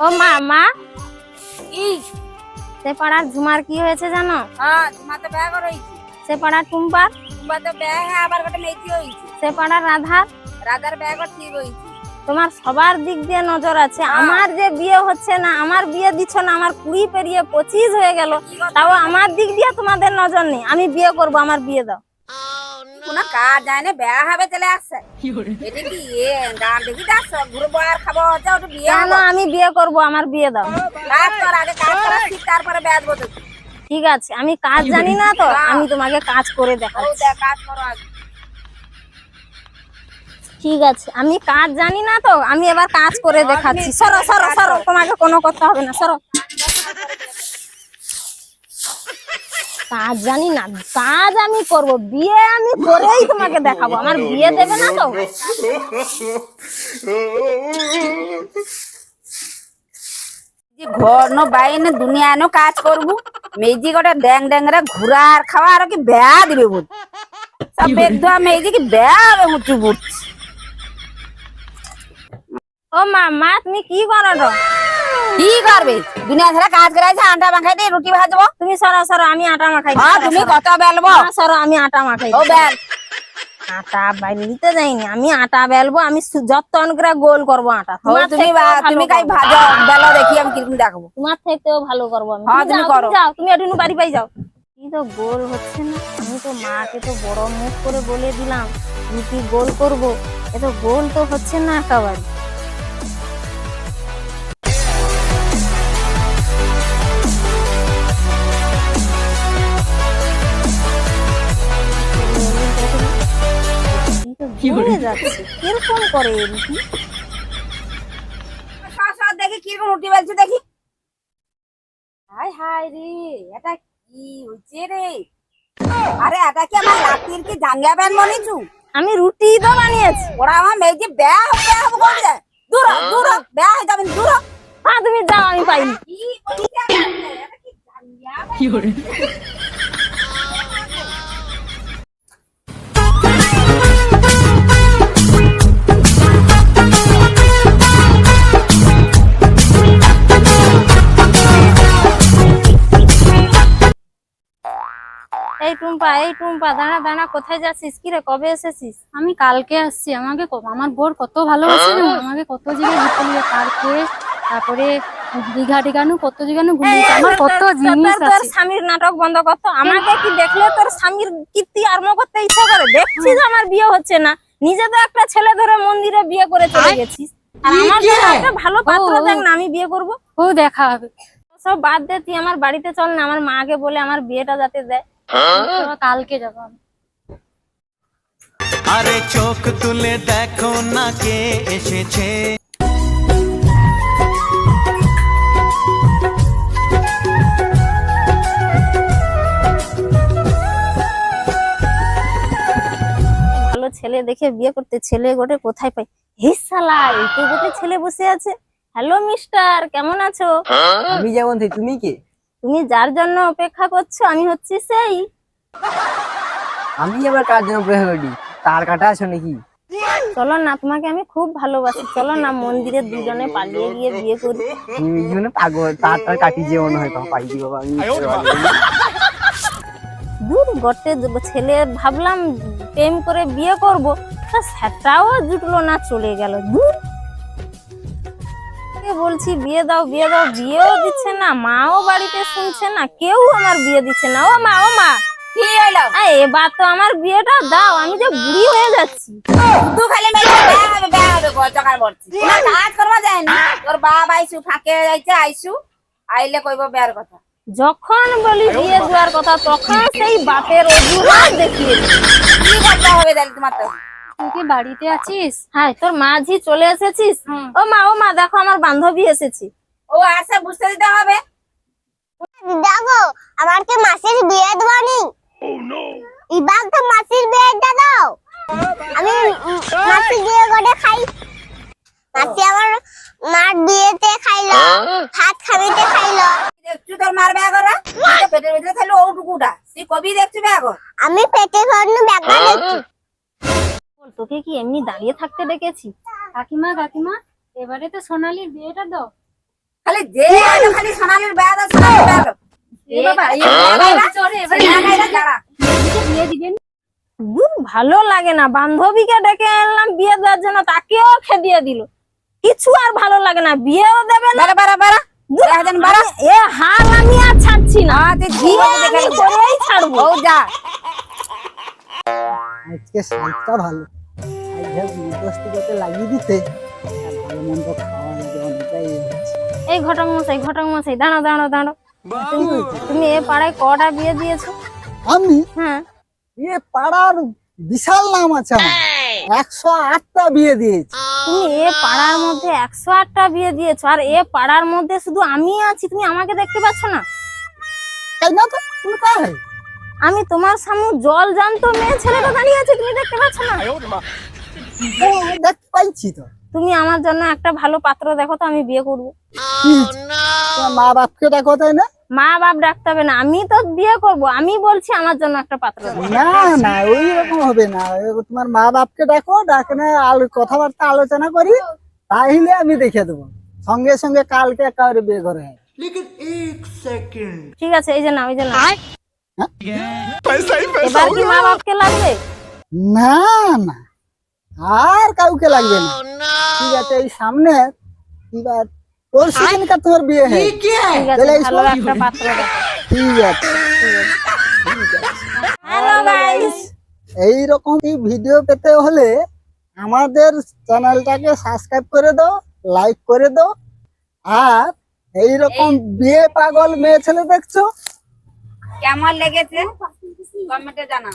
ও মা মা কি সে পাড়ার ঝুমার কি হয়েছে জানো? হ্যাঁ তোমার তো সে পাড়ার টুম্পার তোমার তো হ্যাঁ আবার গোটে মেয়েছি হয়েছে সে পাড়ার রাধার রাধার ব্যাগও ঠিক হয়েছে তোমার সবার দিক দিয়ে নজর আছে। আমার যে বিয়ে হচ্ছে না আমার বিয়ে দিচ্ছ না আমার কুড়ি পেরিয়ে পঁচিশ হয়ে গেল তাও আমার দিক দিয়ে তোমাদের নজর নেই। আমি বিয়ে করব আমার বিয়ে দাও। কোনো কাজ যায় না ব্যাগ হবে চলে আসছে। এটা কি এ গান দেখি যাচ্ছ? ঘুরবো আর খাব হচ্ছে ওটা বিয়ে কেন আমি বিয়ে করব আমার বিয়ে দাও। কাজ কর আগে কাজ করা শিখ তারপরে ঠিক আছে আমি কাজ জানি না তো আমি তোমাকে কাজ করে দেখাচ্ছি। কাজ করো আগে। ঠিক আছে আমি কাজ জানি না তো আমি এবার কাজ করে দেখাচ্ছি। সরো সরো সরো তোমাকে কোনো করতে হবে না সরো। কাজ জানি না কাজ আমি করব, বিয়ে আমি করেই তোমাকে দেখাবো, আমার বিয়ে দেবে না তো। ঘর নো বাইনে দুনিয়া নো কাজ করবু, মেজি গোটে ড্যাং ড্যাং রে ঘুরা আর খাওয়া আর কি বেয়া দিবে বুঝ সব বেগ ধোয়া মেজি কি বেয়া হবে মুচি বুঝ ও মা মা তুমি কি করো কি করবে? দুনিয়া ছেড়ে কাজ করাইছে আটা মাখাই দিয়ে রুটি ভাজবো? তুমি সরো সরো আমি আটা মাখাই হ্যাঁ তুমি কত বেলবো? সরো আমি আটা মাখাই ও। বেল। আটা বেলতে যাইনি আমি আটা বেলবো আমি যতন করে গোল করব আটা। তুমি তুমি কাই ভাজো? বেলো দেখি আমি কীরকম দেখব। তোমার থেকেও ভালো করব আমি। হ্যাঁ, তুমি করো। তুমি যাও তুমি একটু বাড়ি পাই যাও। কি তো গোল হচ্ছে না? আমি তো মাকে তো বড় মুখ করে বলে দিলাম রুটি গোল করব? এ তো গোল তো হচ্ছে না একেবারে। তো যাচ্ছে কীরকম করে সর দেখি কীরকম বেলছো দেখি। হাই হাই রে এটা কি হইছে রে? আরে এটা কি আমার লাতির কি জাঙ্গা ব্যান বনিছু আমি রুটি তো বানিয়েছি। ওরা আমার মেয়েকে বেয়া হবে বেয়া হবে কোন দূর দূর হ, বেয়া হয়ে যাবেন দূর হ। হ্যাঁ তুমি যাও আমি পাইনি। কি কি জাঙ্গা এই টুম্পা এই টুম্পা দাঁড়া দাঁড়া কোথায় যাচ্ছিস? কি রে কবে এসেছিস? আমি কালকে আসছি আমাকে আমার বোর কত ভালোবাসে না আমাকে কত জায়গায় ঘুরতে নিয়ে পার্কে তারপরে দীঘা টিঘানু কত জায়গায় ঘুমিয়েছে। আমার কত জিনিস তোর- তোর স্বামীর নাটক বন্ধ করতো আমাকে কি দেখলে তোর স্বামীর কীর্তি আরম্ভ করতে ইচ্ছা করে? দেখছিস আমার বিয়ে হচ্ছে না। নিজে তো একটা ছেলে ধরে মন্দিরে বিয়ে করে চলে গেছিস। আর আমার জন্য একটা ভালো পাত্র। দেখ না আমি বিয়ে করব। ও দেখা হবে। সব বাদ দে তুই আমার বাড়িতে চল না। আমার মাকে বলে আমার বিয়েটা যাতে দেয়। কালকে যাব আরে চোখ তুলে দেখো না কে এসেছে। ভালো ছেলে দেখে বিয়ে করতে ছেলে গোটে কোথায় পাই? হিসালা এই গোটে ছেলে বসে আছে। হ্যালো মিস্টার কেমন আছো? আমি যেমন তুমি কে? তুমি যার জন্য অপেক্ষা করছ আমি হচ্ছি সেই। আমি আবার কার জন্য অপেক্ষা করি তার কাটা আছো নাকি? চলো না তোমাকে আমি খুব ভালোবাসি। চলো না মন্দিরে দুজনে পালিয়ে গিয়ে বিয়ে করি। তুমি জীবনে পাগল তার তার কাটি যে মনে হয় পাইছি বাবা আমি। দূর গটে ছেলে ভাবলাম প্রেম করে বিয়ে করব। তা সেটাও জুটলো না চলে গেল। দূর কে বলছি বিয়ে দাও বিয়ে দাও বিয়েও দিচ্ছে না মাও বাড়িতে শুনছে না কেউ আমার বিয়ে দিচ্ছে না। ও মা ও মা। এবার তো আমার বিয়েটা দাও আমি যে বুড়ি হয়ে যাচ্ছি। তুই খালি কাজ করবা যায় না তোর বাপ আইসু ফাঁকে যাইছে আইসু আইলে কইব বেয়ার কথা। যখন বলি বিয়ে দেওয়ার কথা তখন সেই বাপের অজুহাত দেখিয়ে কি করতে হবে তাহলে তোমার তো? তুই কি বাড়িতে আছিস? হ্যাঁ তোর মাঝি চলে এসেছিস? ও মা ও মা দেখো আমার বান্ধবী এসেছি। ও আসে বুঝতে দিতে হবে। দেখো আমার কি মাসির বিয়ে দেবানি এবার তো মাসির বিয়েটা দাও। আমি মাসির বিয়ে করে খাই। মাসি আমার ডেকেছি কাকিমা কাকিমা এবারে তো সোনালির বিয়েটা দাও। খালি যে খালি সোনালির বেয়া দাও সোনালির বেয়া দাও। এ বাবা বিয়ে দিবেন ভালো লাগে না। বান্ধবীকে ডেকে আনলাম বিয়ে দেওয়ার জন্য তাকেও খেদিয়ে দিল। কিছু আর ভালো লাগে না বিয়েও দেবে না। বাড়া বাড়া বাড়া। দূর, একজন বাড়া। আমি- এ হাল আমি আর ছাড়ছি না। করেই ছাড়বো। যা। আজকে ভালো। আজকে লাগিয়ে দিতে ভালো মন্দ খাওয়া যাবে অনেকটাই এই ঘটক মশাই ঘটক মশাই দাঁড়ো দাঁড়ো দাঁড়ো তুমি- এ পাড়ায় কটা বিয়ে দিয়েছ? আমি? হ্যাঁ। এ পাড়ার বিশাল নাম আছে একশো আটটা বিয়ে দিয়েছি। তুমি এ পাড়ার মধ্যে একশো আটটা বিয়ে দিয়েছ আর এ পাড়ার মধ্যে শুধু আমি আছি তুমি আমাকে দেখতে পাচ্ছ না? তাই না তো? তুমি আমি তোমার সামনে জল জানতো মেয়ে ছেলেটা দাঁড়িয়ে আছে তুমি দেখতে পাচ্ছ না? দেখতে পাইছি তো। তুমি আমার জন্য একটা ভালো পাত্র দেখো তো আমি বিয়ে করব। মা বাপকে দেখো তাই না? মা বাপ ডাকতে হবে না আমি তো বিয়ে করব আমি বলছি আমার জন্য একটা পাত্র না না ওই রকম হবে না। তোমার মা বাপকে ডাকো ডাকে না কথাবার্তা আলোচনা করি তাইলে আমি দেখে দেবো। সঙ্গে সঙ্গে কালকে কাউরে বিয়ে করে ঠিক আছে এই যে নাও এই যে নাও। এবার কি মা বাপকে লাগবে? না না। আর কাউকে লাগবে না। ঠিক আছে এই সামনে এবার পরশু দিনকার তোমার বিয়ে হয়? ঠিক আছে এই ভালো শোন। একটা পাত্র ঠিক আছে। হ্যালো গাইস এইরকম ভিডিও পেতে হলে আমাদের চ্যানেলটাকে সাবস্ক্রাইব করে দাও লাইক করে দাও। আর এইরকম বিয়ে পাগল মেয়ে ছেলে দেখছ? কেমন লেগেছে? কমেন্টে জানা